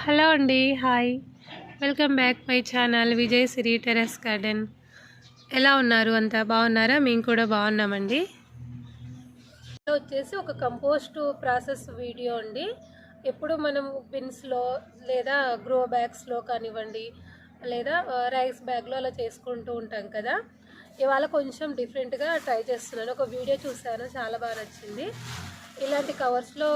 Hello అండి hi. Welcome back my channel Vijay Siri terrace garden. ఎలా ఉన్నారు? అంతా బాగున్నారా? మేము కూడా బాగున్నామండి. వచ్చేసి ఒక కంపోస్ట్ ప్రాసెస్ వీడియో అండి. ఎప్పుడు మనం బిన్స్లో లేదా గ్రో బ్యాగ్స్లో కానివ్వండి లేదా రైస్ బ్యాగ్లో అలా చేసుకుంటూ ఉంటాం కదా. ఇవాళ కొంచెం డిఫరెంట్గా ట్రై చేస్తున్నాను. ఒక వీడియో చూశాను చాలా బాగా నచ్చింది. ఇలాంటి కవర్స్లో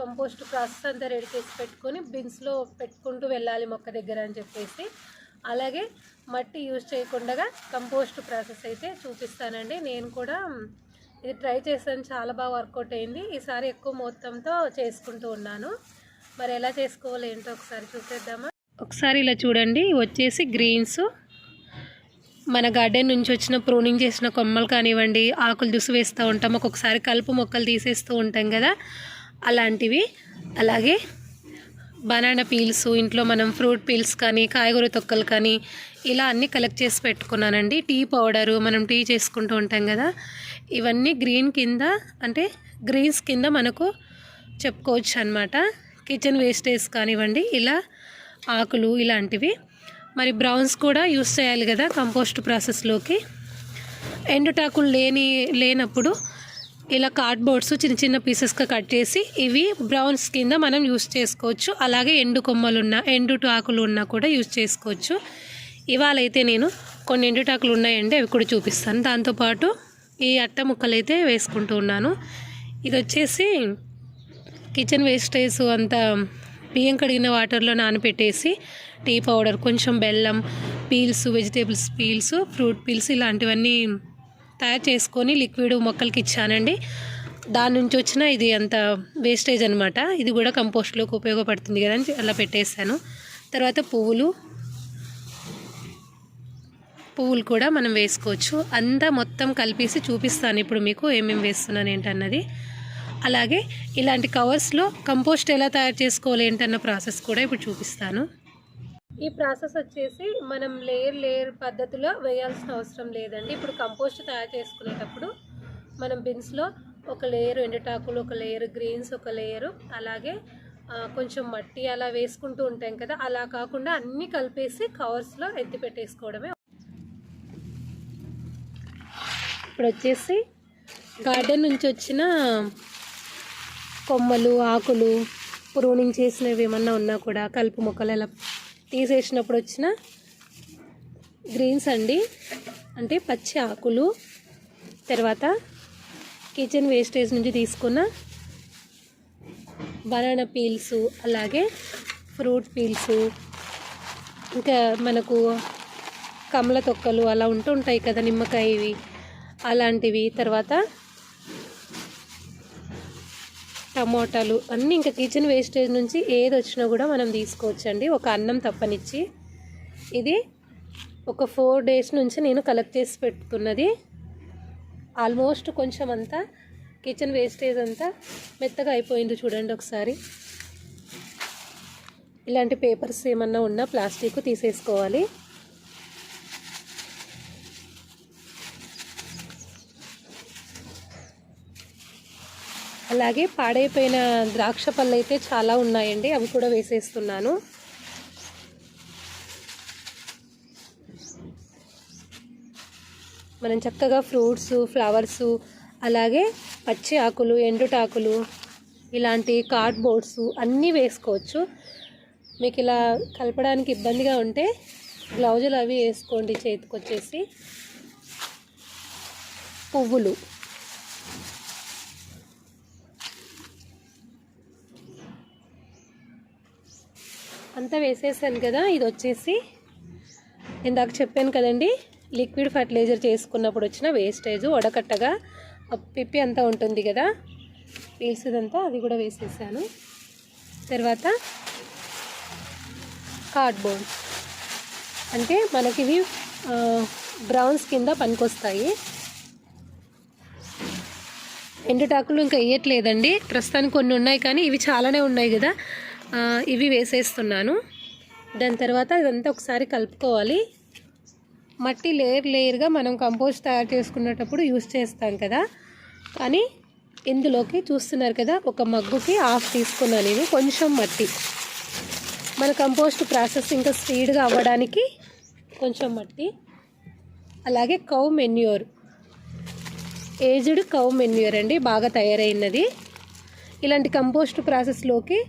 కంపోస్ట్ ప్రాసెస్ అంతా రెడీ చేసి పెట్టుకొని బిన్స్లో పెట్టుకుంటూ వెళ్ళాలి మొక్క దగ్గర అని చెప్పేసి. అలాగే మట్టి యూజ్ చేయకుండా కంపోస్ట్ ప్రాసెస్ అయితే చూపిస్తానండి. నేను కూడా ఇది ట్రై చేశాను. చాలా బాగా వర్కౌట్ అయింది. ఈసారి ఎక్కువ మొత్తంతో చేసుకుంటూ ఉన్నాను. మరి ఎలా చేసుకోవాలి ఏంటో ఒకసారి చూసేద్దామా? ఒకసారి ఇలా చూడండి. వచ్చేసి గ్రీన్స్. మన గార్డెన్ నుంచి వచ్చిన ప్రూనింగ్ చేసిన కొమ్మలు కానివ్వండి ఆకులు దుసు వేస్తూ ఉంటాం. ఒక్కొక్కసారి కలుపు మొక్కలు తీసేస్తూ ఉంటాం కదా. అలాంటివి. అలాగే బనానా పీల్స్ ఇంట్లో మనం ఫ్రూట్ పీల్స్ కానీ కాయగూర తొక్కలు కానీ ఇలా అన్నీ కలెక్ట్ చేసి పెట్టుకున్నానండి. టీ పౌడరు మనం టీ చేసుకుంటూ ఉంటాం కదా. ఇవన్నీ గ్రీన్ కింద అంటే గ్రీన్స్ కింద మనకు చెప్పుకోవచ్చు అనమాట కిచెన్ వేస్టేజ్ కానివ్వండి ఇలా ఆకులు ఇలాంటివి. మరి బ్రౌన్స్ కూడా యూస్ చేయాలి కదా కంపోస్ట్ ప్రాసెస్లోకి. ఎండుటాకులు లేని లేనప్పుడు ఇలా కార్డ్బోర్డ్స్ చిన్న చిన్న పీసెస్గా కట్ చేసి ఇవి బ్రౌన్స్ కింద మనం యూస్ చేసుకోవచ్చు. అలాగే ఎండు కొమ్మలు ఉన్న ఎండు ఆకులు ఉన్నా కూడా యూస్ చేసుకోవచ్చు. ఇవాళ అయితే నేను కొన్ని ఎండుటాకులు ఉన్నాయండి అవి కూడా చూపిస్తాను. దాంతోపాటు ఈ అట్ట ముక్కలు అయితే వేసుకుంటూ ఉన్నాను. ఇది వచ్చేసి కిచెన్ వేస్టేజ్ అంతా బియ్యం కడిగిన వాటర్లో నానబెట్టేసి టీ పౌడర్ కొంచెం బెల్లం peels vegetables peels fruit peels ఇలాంటివన్నీ తయారు చేసుకొని లిక్విడ్ మొక్కలకి ఇచ్చానండి. దాని నుంచి వచ్చిన ఇది అంత వేస్టేజ్ అనమాట ఇది కూడా కంపోస్ట్లోకి ఉపయోగపడుతుంది కదా అని అలా పెట్టేశాను. తర్వాత పువ్వులు. పువ్వులు కూడా మనం వేసుకోవచ్చు. అంతా మొత్తం కలిపేసి చూపిస్తాను ఇప్పుడు మీకు ఏమేమి వేస్తున్నాను ఏంటన్నది. అలాగే ఇలాంటి కవర్స్లో కంపోస్ట్ ఎలా తయారు చేసుకోవాలి ఏంటన్న ప్రాసెస్ కూడా ఇప్పుడు చూపిస్తాను. ఈ ప్రాసెస్ వచ్చేసి మనం లేయర్ లేయర్ పద్ధతిలో వేయాల్సిన అవసరం లేదండి. ఇప్పుడు కంపోస్ట్ తయారు చేసుకునేటప్పుడు మనం బిన్స్లో ఒక లేయర్ ఎండటాకులు ఒక లేయర్ గ్రీన్స్ ఒక లేయరు అలాగే కొంచెం మట్టి అలా వేసుకుంటూ ఉంటాం కదా అలా కాకుండా అన్నీ కలిపేసి కవర్స్లో ఎత్తి పెట్టేసుకోవడమే. ఇప్పుడు వచ్చేసి గార్డెన్ నుంచి వచ్చిన కొమ్మలు ఆకులు ప్రూనింగ్ చేసినవి ఏమన్నా ఉన్నా కూడా కలుపు మొక్కలు అలా తీసేసినప్పుడు వచ్చిన గ్రీన్స్ అండి. అంటే పచ్చి ఆకులు. తర్వాత కిచెన్ వేస్టేజ్ నుంచి తీసుకున్న బనానా పీల్స్ అలాగే ఫ్రూట్ పీల్స్. ఇంకా మనకు కమల తొక్కలు అలా ఉంటూ ఉంటాయి కదా నిమ్మకాయ ఇవి అలాంటివి. తర్వాత టమోటాలు అన్నీ ఇంకా కిచెన్ వేస్టేజ్ నుంచి ఏది వచ్చినా కూడా మనం తీసుకోవచ్చండి. ఒక అన్నం తప్పనిచ్చి. ఇది ఒక ఫోర్ డేస్ నుంచి నేను కలెక్ట్ చేసి పెట్టుకున్నది ఆల్మోస్ట్ కొంచెం అంతా కిచెన్ వేస్టేజ్ అంతా మెత్తగా అయిపోయింది చూడండి ఒకసారి. ఇలాంటి పేపర్స్ ఏమన్నా ఉన్నా ప్లాస్టిక్ తీసేసుకోవాలి. అలాగే పాడైపోయిన ద్రాక్ష పళ్ళు అయితే చాలా ఉన్నాయండి. అవి కూడా వేసేస్తున్నాను. మనం చక్కగా ఫ్రూట్స్ ఫ్లవర్స్ అలాగే పచ్చి ఆకులు ఎండుటాకులు ఇలాంటి కార్డ్బోర్డ్స్ అన్నీ వేసుకోవచ్చు. మీకు ఇలా కలపడానికి ఇబ్బందిగా ఉంటే గ్లౌజులు అవి వేసుకోండి చేతికి వచ్చేసి పువ్వులు. అంతా వేసేసాను కదా ఇది వచ్చేసి ఇందాక చెప్పాను కదండి లిక్విడ్ ఫర్టిలైజర్ చేసుకున్నప్పుడు వచ్చిన వేస్టేజ్ వడకట్టగా ఆ పిప్పి అంతా ఉంటుంది కదా వేసేదంతా అది కూడా వేసేసాను. తర్వాత కార్డ్బోర్డ్ అంటే మనకి ఇవి బ్రౌన్స్ కింద పనికొస్తాయి. ఎండుటాకులు ఇంకా వేయట్లేదండి. ప్రస్తుతానికి కొన్ని ఉన్నాయి కానీ ఇవి చాలానే ఉన్నాయి కదా. ఇవి వేసేస్తున్నాను. దాని తర్వాత ఇదంతా ఒకసారి కలుపుకోవాలి. మట్టి లేయర్ లేయర్గా మనం కంపోస్ట్ తయారు చేసుకునేటప్పుడు యూస్ చేస్తాం కదా. కానీ ఇందులోకి చూస్తున్నారు కదా ఒక మగ్గుకి హాఫ్ తీసుకున్నాను నేను కొంచెం మట్టి. మన కంపోస్ట్ ప్రాసెస్ ఇంకా స్పీడ్గా అవ్వడానికి కొంచెం మట్టి. అలాగే cow manure. Aged cow manure అండి బాగా తయారైనది. ఇలాంటి కంపోస్ట్ ప్రాసెస్లోకి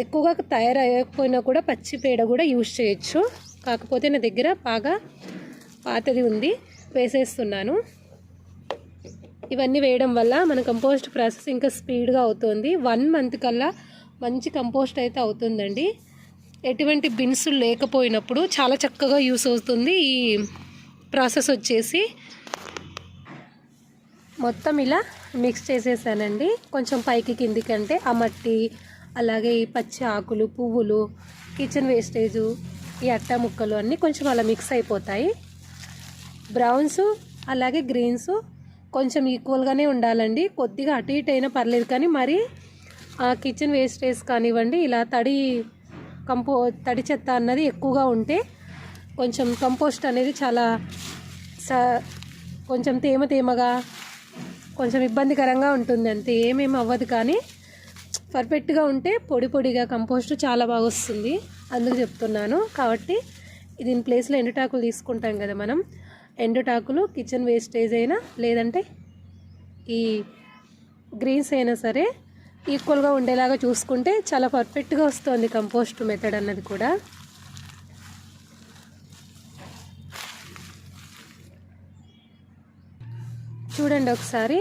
ఎక్కువగా తయారయ్యకపోయినా కూడా పచ్చి పేడ కూడా యూజ్ చేయొచ్చు. కాకపోతే నా దగ్గర బాగా పాతది ఉంది వేసేస్తున్నాను. ఇవన్నీ వేయడం వల్ల మన కంపోస్ట్ ప్రాసెస్ ఇంకా స్పీడ్గా అవుతుంది. వన్ మంత్ కల్లా మంచి కంపోస్ట్ అయితే అవుతుందండి. ఎటువంటి బిన్స్ లేకపోయినప్పుడు చాలా చక్కగా యూస్ అవుతుంది ఈ ప్రాసెస్ వచ్చేసి. మొత్తం ఇలా మిక్స్ చేసేసానండి. కొంచెం పైకి కిందికి అంటే ఆ మట్టి అలాగే ఈ పచ్చి ఆకులు పువ్వులు కిచెన్ వేస్టేజు ఈ అట్ట ముక్కలు అన్నీ కొంచెం అలా మిక్స్ అయిపోతాయి. బ్రౌన్స్ అలాగే గ్రీన్స్ కొంచెం ఈక్వల్గానే ఉండాలండి. కొద్దిగా అటు ఇటు అయినా పర్లేదు కానీ మరి ఆ కిచెన్ వేస్టేజ్ కానివ్వండి ఇలా తడి కంపో తడి చెత్త అన్నది ఎక్కువగా ఉంటే కొంచెం కంపోస్ట్ అనేది చాలా స కొంచెం తేమ తేమగా కొంచెం ఇబ్బందికరంగా ఉంటుంది అంతే ఏమేమి అవ్వదు కానీ పర్ఫెక్ట్గా ఉంటే పొడి పొడిగా కంపోస్ట్ చాలా బాగా వస్తుంది అందుకు చెప్తున్నాను. కాబట్టి దీని ప్లేస్లో ఎండుటాకులు తీసుకుంటాం కదా మనం. ఎండుటాకులు కిచెన్ వేస్టేజ్ అయినా లేదంటే ఈ గ్రీన్స్ అయినా సరే ఈక్వల్గా ఉండేలాగా చూసుకుంటే చాలా పర్ఫెక్ట్గా వస్తుంది కంపోస్ట్ మెథడ్ అన్నది కూడా. చూడండి ఒకసారి.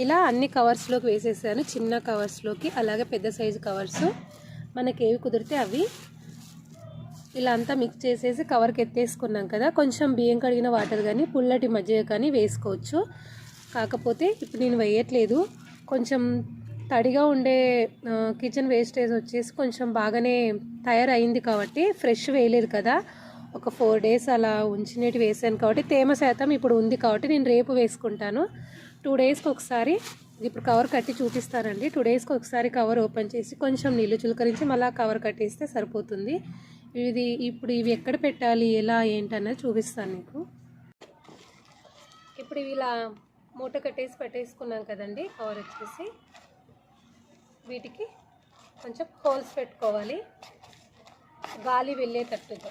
ఇలా అన్ని కవర్స్లోకి వేసేసాను. చిన్న కవర్స్లోకి అలాగే పెద్ద సైజు కవర్స్ మనకి ఏవి కుదిరితే అవి ఇలా అంతా మిక్స్ చేసేసి కవర్కి ఎత్తేసుకున్నాం కదా. కొంచెం బియ్యం కడిగిన వాటర్ కానీ పుల్లటి మజ్జిగ కానీ వేసుకోవచ్చు. కాకపోతే ఇప్పుడు నేను వేయట్లేదు. కొంచెం తడిగా ఉండే కిచెన్ వేస్టేజ్ వచ్చేసి కొంచెం బాగానే తయారైంది కాబట్టి ఫ్రెష్ వేయలేదు కదా. ఒక ఫోర్ డేస్ అలా ఉంచినట్టు వేసాను కాబట్టి తేమ శాతం ఇప్పుడు ఉంది కాబట్టి నేను రేపు వేసుకుంటాను. టూ డేస్కి ఒకసారి ఇప్పుడు కవర్ కట్టి చూపిస్తానండి. టూ డేస్కి ఒకసారి కవర్ ఓపెన్ చేసి కొంచెం నీళ్ళు చులకరించి మళ్ళీ కవర్ కట్టేస్తే సరిపోతుంది. ఇది ఇప్పుడు ఇవి ఎక్కడ పెట్టాలి? ఎలా? ఏంటన్నది చూపిస్తాను నీకు ఇప్పుడు ఇవి ఇలా మూట కట్టేసి పెట్టేసుకున్నాం కదండి. కవర్ వచ్చేసి వీటికి కొంచెం హోల్స్ పెట్టుకోవాలి. గాలి వెళ్ళేటట్టుగా.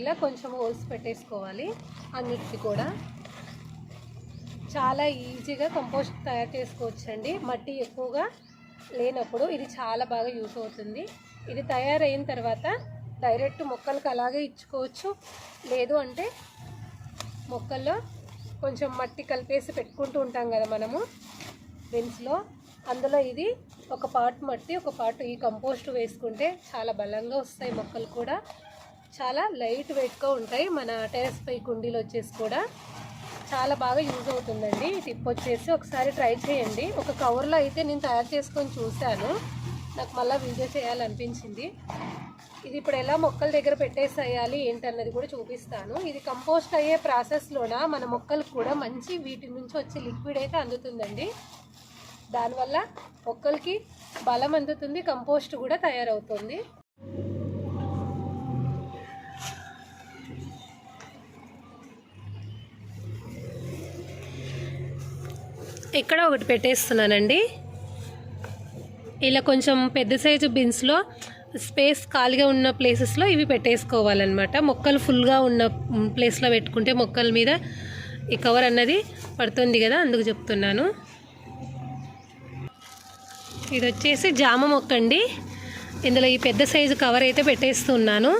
ఇలా కొంచెం హోల్స్ పెట్టేసుకోవాలి అన్నిటికీ కూడా. చాలా ఈజీగా కంపోస్ట్ తయారు చేసుకోవచ్చండి. మట్టి ఎక్కువగా లేనప్పుడు ఇది చాలా బాగా యూస్ అవుతుంది. ఇది తయారైన తర్వాత డైరెక్ట్ మొక్కలకు అలాగే ఇచ్చుకోవచ్చు. లేదు అంటే మొక్కల్లో కొంచెం మట్టి కలిపేసి పెట్టుకుంటూ ఉంటాం కదా మనము బెన్స్లో. అందులో ఇది ఒక పార్ట్ మట్టి ఒక పార్ట్ ఈ కంపోస్ట్ వేసుకుంటే చాలా బలంగా వస్తాయి మొక్కలు కూడా. చాలా లైట్ వెయిట్గా ఉంటాయి. మన టెరెస్ పై కుండీలు వచ్చేసి కూడా చాలా బాగా యూజ్ అవుతుందండి. టిప్ వచ్చేసి ఒకసారి ట్రై చేయండి. ఒక కవర్లో అయితే నేను తయారు చేసుకొని చూశాను. నాకు మళ్ళీ వీడియో చేయాలనిపించింది. ఇది ఇప్పుడు ఎలా మొక్కల దగ్గర పెట్టేసేయాలి ఏంటన్నది కూడా చూపిస్తాను. ఇది కంపోస్ట్ అయ్యే ప్రాసెస్లోన మన మొక్కలకు కూడా మంచి వీటి నుంచి వచ్చే లిక్విడ్ అయితే అందుతుందండి. దానివల్ల మొక్కలకి బలం అందుతుంది కంపోస్ట్ కూడా తయారవుతుంది. ఇక్కడ ఒకటి పెట్టేస్తున్నానండి. ఇలా కొంచెం పెద్ద సైజు బిన్స్లో స్పేస్ ఖాళీగా ఉన్న ప్లేసెస్లో ఇవి పెట్టేసుకోవాలన్నమాట. మొక్కలు ఫుల్గా ఉన్న ప్లేస్లో పెట్టుకుంటే మొక్కల మీద ఈ కవర్ అన్నది పడుతుంది కదా అందుకు చెప్తున్నాను. ఇది వచ్చేసి జామ మొక్క అండి. ఇందులో ఈ పెద్ద సైజు కవర్ అయితే పెట్టేస్తున్నాను.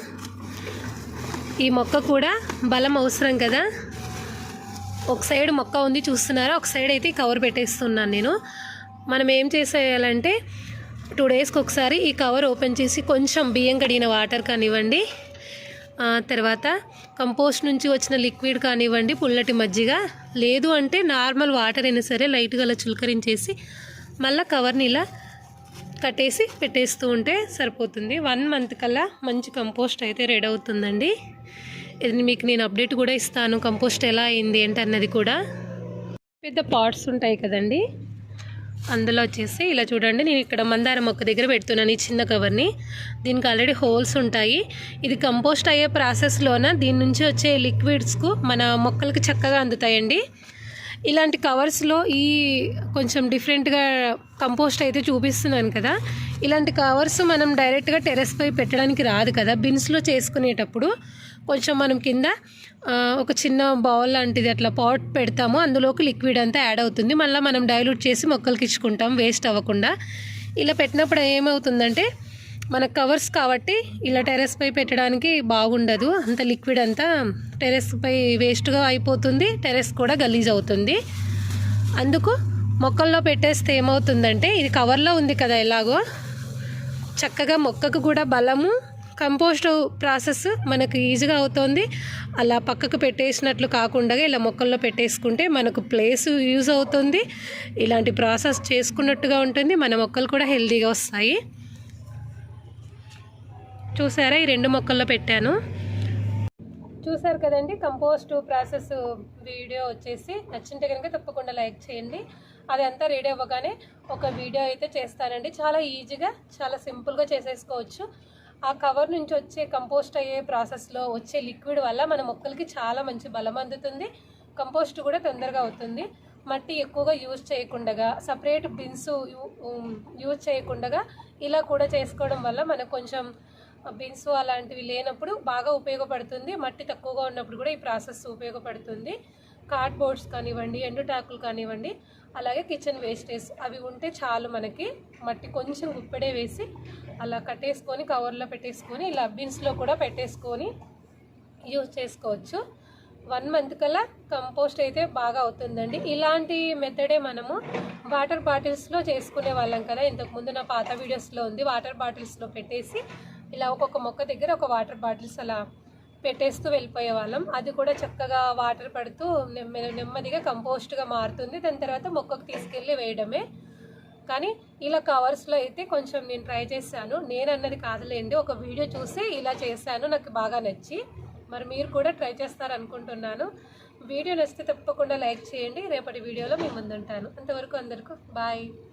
ఈ మొక్క కూడా బలం అవసరం కదా. ఒక సైడ్ మొక్క ఉంది చూస్తున్నారా? ఒక సైడ్ అయితే కవర్ పెట్టేస్తున్నాను నేను. మనం ఏం చేసేయాలంటే టూ డేస్కి ఒకసారి ఈ కవర్ ఓపెన్ చేసి కొంచెం బియ్యం కడిగిన వాటర్ కానివ్వండి తర్వాత కంపోస్ట్ నుంచి వచ్చిన లిక్విడ్ కానివ్వండి పుల్లటి మజ్జిగ. లేదు అంటే నార్మల్ వాటర్ అయినా సరే లైట్గా అలా చులకరించేసి మళ్ళీ కవర్ని ఇలా కట్టేసి పెట్టేస్తూ ఉంటే సరిపోతుంది. వన్ మంత్ కల్లా మంచి కంపోస్ట్ అయితే రెడీ అవుతుందండి. ఇది మీకు నేను అప్డేట్ కూడా ఇస్తాను. కంపోస్ట్ ఎలా అయింది ఏంటి అన్నది కూడా పెద్ద పాట్స్ ఉంటాయి కదండి. అందులో వచ్చేసి ఇలా చూడండి నేను ఇక్కడ మందారం మొక్క దగ్గర పెడుతున్నాను ఈ చిన్న కవర్ని. దీనికి ఆల్రెడీ హోల్స్ ఉంటాయి. ఇది కంపోస్ట్ అయ్యే ప్రాసెస్లోన దీని నుంచి వచ్చే లిక్విడ్స్కు మన మొక్కలకు చక్కగా అందుతాయండి. ఇలాంటి కవర్స్లో ఈ కొంచెం డిఫరెంట్గా కంపోస్ట్ అయితే చూపిస్తున్నాను కదా. ఇలాంటి కవర్స్ మనం డైరెక్ట్గా టెరెస్ పై పెట్టడానికి రాదు కదా. బిన్స్లో చేసుకునేటప్పుడు కొంచెం మనం కింద ఒక చిన్న బౌల్ లాంటిది అట్లా పాట్ పెడతాము. అందులోకి లిక్విడ్ అంతా యాడ్ అవుతుంది. మళ్ళీ మనం డైల్యూట్ చేసి మొక్కలకి ఇచ్చుకుంటాం వేస్ట్ అవ్వకుండా. ఇలా పెట్టినప్పుడు ఏమవుతుందంటే మన కవర్స్ కాబట్టి ఇలా టెరెస్ పై పెట్టడానికి బాగుండదు. అంత లిక్విడ్ అంతా టెరెస్ పై వేస్ట్గా అయిపోతుంది. టెరెస్ కూడా గలీజ్ అవుతుంది. అందుకు మొక్కల్లో పెట్టేస్తే ఏమవుతుందంటే ఇది కవర్లో ఉంది కదా ఎలాగో చక్కగా మొక్కకు కూడా బలము కంపోస్ట్ ప్రాసెస్ మనకు ఈజీగా అవుతుంది. అలా పక్కకు పెట్టేసినట్లు కాకుండా ఇలా మొక్కల్లో పెట్టేసుకుంటే మనకు ప్లేస్ యూజ్ అవుతుంది. ఇలాంటి ప్రాసెస్ చేసుకున్నట్టుగా ఉంటుంది. మన మొక్కలు కూడా హెల్తీగా వస్తాయి. చూసారా? ఈ రెండు మొక్కల్లో పెట్టాను. చూసారు కదండి? కంపోస్ట్ ప్రాసెస్ వీడియో వచ్చేసి నచ్చింటే కనుక తప్పకుండా లైక్ చేయండి. అది అంతా రెడీ అవ్వగానే ఒక వీడియో అయితే చేస్తానండి. చాలా ఈజీగా చాలా సింపుల్గా చేసేసుకోవచ్చు. ఆ కవర్ నుంచి వచ్చే కంపోస్ట్ అయ్యే ప్రాసెస్లో వచ్చే లిక్విడ్ వల్ల మన మొక్కలకి చాలా మంచి బలం అందుతుంది. కంపోస్ట్ కూడా తొందరగా అవుతుంది. మట్టి ఎక్కువగా యూజ్ చేయకుండా సపరేట్ బిన్స్ యూజ్ చేయకుండా ఇలా కూడా చేసుకోవడం వల్ల మనకు కొంచెం బిన్స్ అలాంటివి లేనప్పుడు బాగా ఉపయోగపడుతుంది. మట్టి తక్కువగా ఉన్నప్పుడు కూడా ఈ ప్రాసెస్ ఉపయోగపడుతుంది. కార్డ్బోర్డ్స్ కానివ్వండి ఎండుటాకులు కానివ్వండి అలాగే కిచెన్ వేస్టేజ్ అవి ఉంటే చాలు మనకి మట్టి కొంచెం గుప్పెడే వేసి అలా కట్టేసుకొని కవర్లో పెట్టేసుకొని ఇలా బిన్స్లో కూడా పెట్టేసుకొని యూజ్ చేసుకోవచ్చు. వన్ మంత్ కల్లా కంపోస్ట్ అయితే బాగా అవుతుందండి. ఇలాంటి మెథడే మనము వాటర్ బాటిల్స్లో చేసుకునే వాళ్ళం కదా. ఇంతకుముందు నా పాత వీడియోస్లో ఉంది. వాటర్ బాటిల్స్లో పెట్టేసి ఇలా ఒక్కొక్క మొక్క దగ్గర ఒక వాటర్ బాటిల్స్ అలా పెట్టేస్తూ వెళ్ళిపోయే వాళ్ళం. అది కూడా చక్కగా వాటర్ పడుతూ నెమ్మ- నెమ్మదిగా కంపోస్ట్గా మారుతుంది. దాని తర్వాత మొక్కకు తీసుకెళ్ళి వేయడమే. కానీ ఇలా కవర్స్లో అయితే కొంచెం నేను ట్రై చేశాను. నేను అన్నది కాదులేండి ఒక వీడియో చూసి ఇలా చేశాను నాకు బాగా నచ్చి. మరి మీరు కూడా ట్రై చేస్తారనుకుంటున్నాను. వీడియో నచ్చితే తప్పకుండా లైక్ చేయండి. రేపటి వీడియోలో మేము ముందుంటాను. అంతవరకు అందరికీ బాయ్.